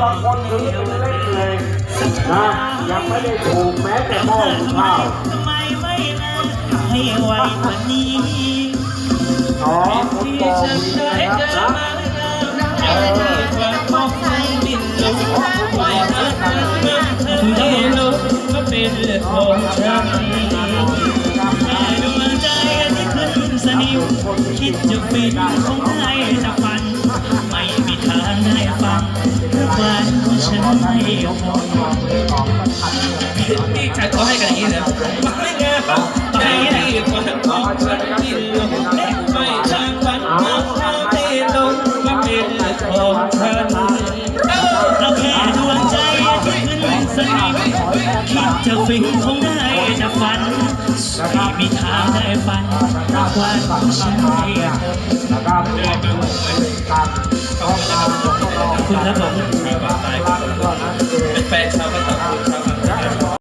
บางคนถือเป็นเล่นเลยนะยังไม่ได้ถูกแม้แต่หม้อหุงข้าวทำไมไม่นะให้ไวกว่านี้อ๋อผมบอกมีนะครับนะเออถึงจะเห็นลูกก็เป็นของฉันแต่ดวงใจที่ขึ้นสนิมคิดจะฟินคงได้จะไม่มีทางได้ฟังเพราะฝันของฉันไม่พอนี่ฉันก็ให้กันอย่างนี้เลยไม่ไงใจที่คนของฉันที่ลงไม่ช่างฝันของเธอที่ลงก็เป็นของฉันเอาแค่ดวงใจที่ขึ้นสนิมคิดจะฟินคงได้จะฝันไม่มีทางได้ฝันเพราะฝันของฉันไม่พอ คุณครับผม